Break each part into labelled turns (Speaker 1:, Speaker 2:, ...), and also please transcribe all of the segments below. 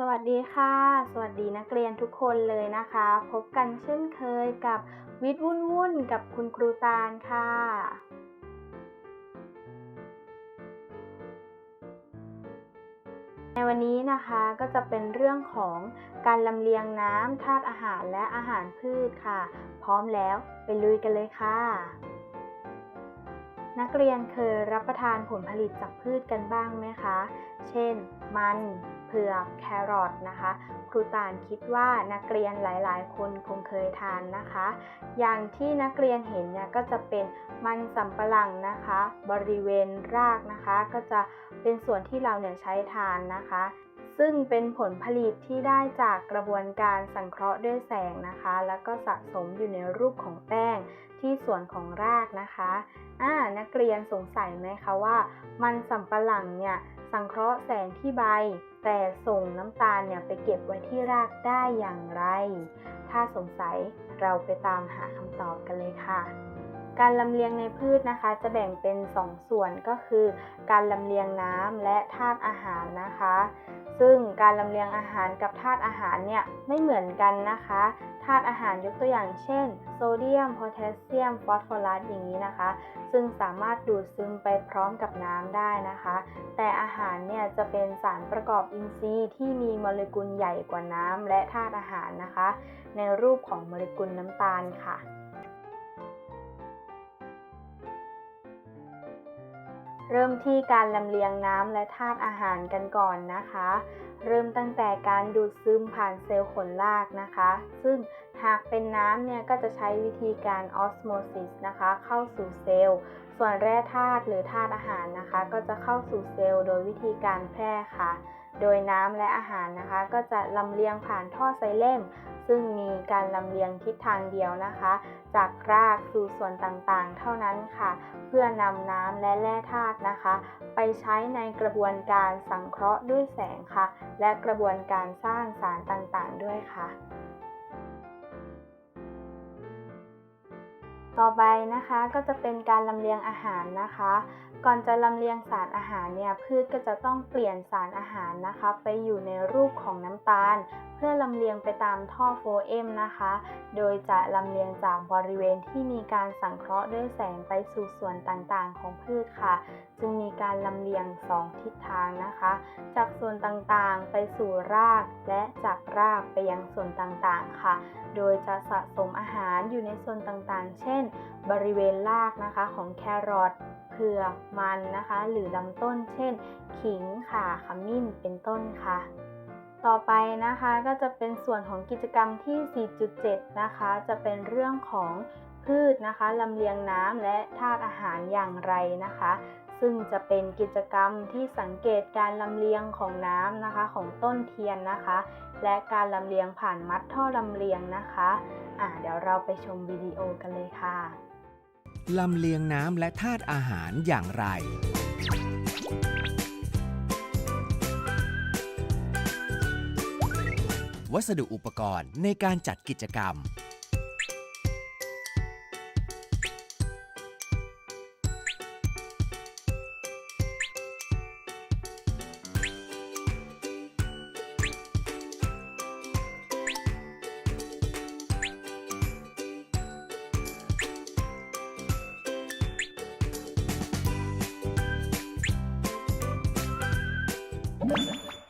Speaker 1: สวัสดีค่ะ สวัสดีนักเรียนทุกคนเลยนะคะ พบกันเช่นเคยกับวิทย์วุ่นวุ่นกับคุณครูตาลค่ะ ในวันนี้นะคะก็จะเป็นเรื่องของการลำเลียงน้ำธาตุอาหารและอาหารพืชค่ะ พร้อมแล้วไปลุยกันเลยค่ะ นักเรียนเคยรับประทานผลผลิตจากพืชกันบ้างไหมคะ เช่น มัน เผือก แครอทนะคะ ครูตานคิดว่านักเรียนหลายๆ คนคงเคยทานนะคะ อย่างที่นักเรียนเห็นเนี่ยก็จะเป็นมันสำปะหลังนะคะ บริเวณรากนะคะ ก็จะเป็นส่วนที่เราเนี่ยใช้ทานนะคะ ซึ่งเป็นผลผลิตที่ได้จากกระบวนการสังเคราะห์ด้วยแสงนะคะ แล้วก็สะสมอยู่ในรูปของแป้งที่ส่วนของรากนะคะอ่านักเรียนสงสัยไหมคะว่า มันสำปะหลังเนี่ยสังเคราะห์แสงที่ใบ แต่ส่งน้ำตาลเนี่ยไปเก็บไว้ที่รากได้อย่างไร ถ้าสงสัยเราไปตามหาคำตอบกันเลยค่ะการลำเลียงในพืชนะคะ จะแบ่งเป็น 2 ส่วนก็คือ การลำเลียงน้ำและธาตุอาหารนะคะ ซึ่งการลำเลียงอาหารกับธาตุอาหารเนี่ยไม่เหมือนกันนะคะ ธาตุอาหารยกตัวอย่างเช่น โซเดียม โพแทสเซียม ฟอสฟอรัสอย่างนี้นะคะ ซึ่งสามารถดูดซึมไปพร้อมกับน้ำได้นะคะ แต่อาหารเนี่ยจะเป็นสารประกอบอินทรีย์ที่มีโมเลกุลใหญ่กว่าน้ำและธาตุอาหารนะคะ ในรูปของโมเลกุลน้ำตาลค่ะ เริ่มที่การลำเลียงน้ำและธาตุอาหารกันก่อนนะคะ เริ่มตั้งแต่การดูดซึมผ่านเซลล์ขนรากนะคะ ซึ่งหากเป็นน้ำเนี่ยก็จะใช้วิธีการออสโมซิสนะคะ เข้าสู่เซลล์ ส่วนแร่ธาตุหรือธาตุอาหารนะคะ ก็จะเข้าสู่เซลล์โดยวิธีการแพร่ค่ะโดยน้ำและอาหารนะคะ ก็จะลำเลียงผ่านท่อไซเลมซึ่งมีการลำเลียงทิศทางเดียวนะคะ จากรากสู่ส่วนต่างๆ เท่านั้นค่ะ เพื่อนำน้ำและแร่ธาตุนะคะ ไปใช้ในกระบวนการสังเคราะห์ด้วยแสงค่ะ และกระบวนการสร้างสารต่างๆ ด้วยค่ะ ต่อไปนะคะก็จะเป็นการลำเลียงอาหารนะคะ ก่อนจะลำเลียงสารอาหารเนี่ยพืชก็จะต้องเปลี่ยนสารอาหารนะคะ ไปอยู่ในรูปของน้ำตาล เพื่อลำเลียงไปตามท่อโฟเอมนะคะ โดยจะลำเลียงจากบริเวณที่มีการสังเคราะห์ด้วยแสงไปสู่ส่วนต่างๆ ของพืชค่ะ จึงมีการลำเลียง2ทิศทางนะคะ จากส่วนต่างๆไปสู่รากและจากรากไปยังส่วนต่างๆค่ะ โดยจะสะสมอาหารอยู่ในส่วนต่างๆ เช่น บริเวณรากนะคะของแครอทเผือกมันนะคะ หรือลำต้น เช่น ขิงข่าขมิ้นเป็นต้นค่ะต่อไปนะคะก็จะเป็นส่วนของกิจกรรมที่ 4.7 นะคะ จะเป็นเรื่องของพืชนะคะลำเลียงน้ำและธาตุอาหารอย่างไรนะคะ ซึ่งจะเป็นกิจกรรมที่สังเกตการลำเลียงของน้ำนะคะของต้นเทียนนะคะ และการลำเลียงผ่านมัดท่อลำเลียงนะคะอะเดี๋ยวเราไปชมวิดีโอกันเลยค่ะ
Speaker 2: ลำเลียงน้ำและธาตุอาหารอย่างไร วัสดุอุปกรณ์ในการจัดกิจกรรม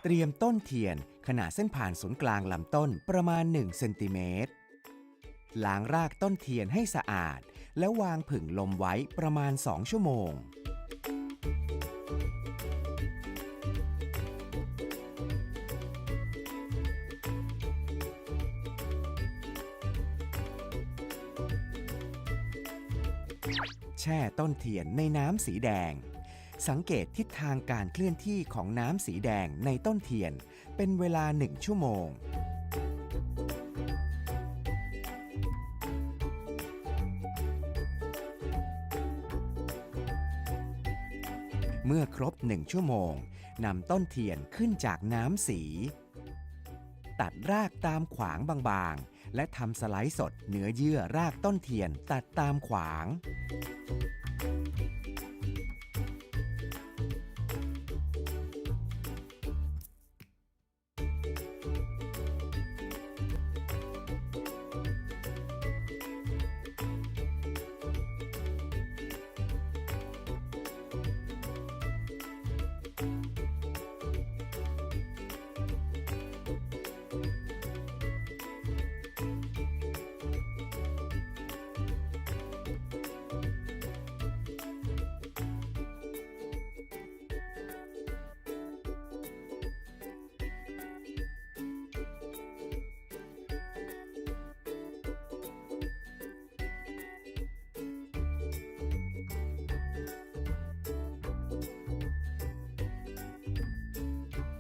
Speaker 2: เตรียมต้นเทียนขนาดเส้นผ่านศูนย์กลางลำต้นประมาณ 1 เซนติเมตร ล้างรากต้นเทียนให้สะอาด แล้ววางผึ่งลมไว้ประมาณ 2 ชั่วโมง แช่ต้นเทียนในน้ำสีแดง สังเกตทิศทางการเคลื่อนที่ของน้ำสีแดงในต้นเทียน เป็นเวลาหนึ่งชั่วโมง เมื่อครบหนึ่งชั่วโมงนำต้นเทียนขึ้นจากน้ำสี ตัดรากตามขวางบางๆ และทำสไลด์สดเหนือเยื่อรากต้นเทียนตัดตามขวาง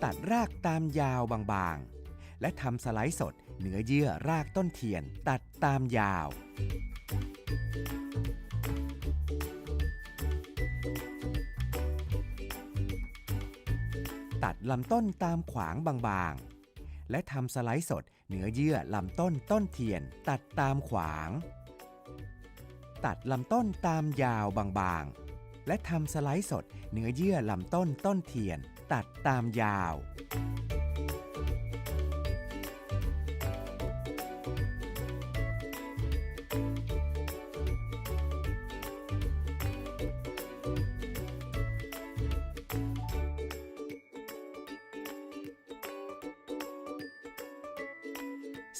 Speaker 2: ตัดรากตามยาวบางๆ และทำสไลด์สดเนื้อเยื่อรากต้นเทียน ตัดตามยาว ตัดลำต้นตามขวางบางๆ และทำสไลด์สดเนื้อเยื่อลำต้นต้นเทียน ตัดตามขวาง ตัดลำต้นตามยาวบางๆ และทำสไลด์สดเนื้อเยื่อลำต้นต้นเทียน ตัดตามยาว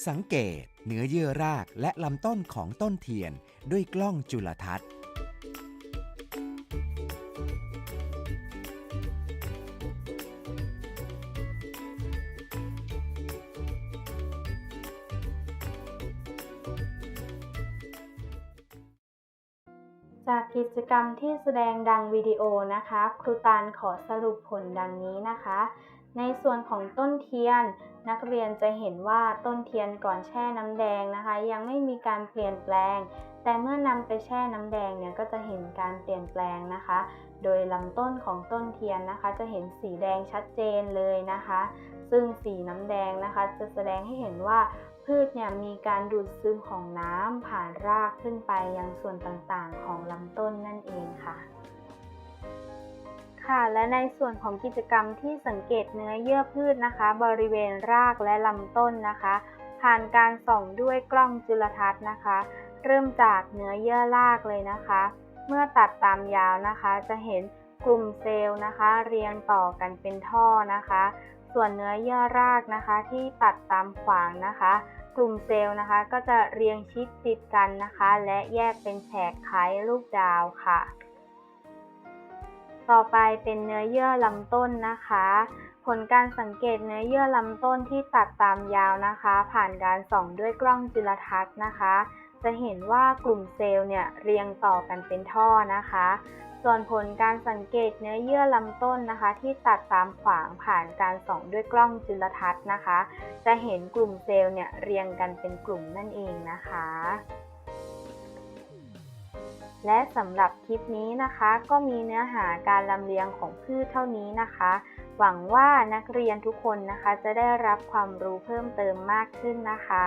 Speaker 2: สังเกตเนื้อเยื่อรากและลำต้นของต้นเทียนด้วยกล้องจุลทรรศน์
Speaker 1: จากกิจกรรมที่แสดงดังวิดีโอนะคะ ครูตาลขอสรุปผลดังนี้นะคะ ในส่วนของต้นเทียน นักเรียนจะเห็นว่าต้นเทียนก่อนแช่น้ำแดงนะคะ ยังไม่มีการเปลี่ยนแปลง แต่เมื่อนำไปแช่น้ำแดงเนี่ยก็จะเห็นการเปลี่ยนแปลงนะคะ โดยลำต้นของต้นเทียนนะคะ จะเห็นสีแดงชัดเจนเลยนะคะ ซึ่งสีน้ำแดงนะคะ จะแสดงให้เห็นว่า พืชเนี่ยมีการดูดซึมของน้ำผ่านรากขึ้นไปยังส่วนต่างๆ ของลำต้นนั่นเองค่ะ ค่ะ และในส่วนของกิจกรรมที่สังเกตเนื้อเยื่อพืชนะคะ บริเวณรากและลำต้นนะคะ ผ่านการส่องด้วยกล้องจุลทรรศน์นะคะ เริ่มจากเนื้อเยื่อรากเลยนะคะ เมื่อตัดตามยาวนะคะจะเห็นกลุ่มเซลล์นะคะ เรียงต่อกันเป็นท่อนะคะ ส่วนเนื้อเยื่อรากนะคะ ที่ตัดตามขวางนะคะ กลุ่มเซลล์นะคะ ก็จะเรียงชิดติดกันนะคะ และแยกเป็นแฉกคล้ายลูกดาวค่ะ ต่อไปเป็นเนื้อเยื่อลำต้นนะคะ ผลการสังเกตเนื้อเยื่อลำต้นที่ตัดตามยาวนะคะ ผ่านการส่องด้วยกล้องจุลทรรศน์นะคะ จะเห็นว่ากลุ่มเซลล์เนี่ยเรียงต่อกันเป็นท่อนะคะ ส่วนผลการสังเกตเนื้อเยื่อลำต้นนะคะ ที่ตัดตามขวางผ่านการส่องด้วยกล้องจุลทรรศน์นะคะ จะเห็นกลุ่มเซลล์เนี่ยเรียงกันเป็นกลุ่มนั่นเองนะคะ และสำหรับคลิปนี้นะคะ ก็มีเนื้อหาการลำเลียงของพืชเท่านี้นะคะหวังว่านักเรียนทุกคนนะคะจะได้รับความรู้เพิ่มเติมมากขึ้นนะคะ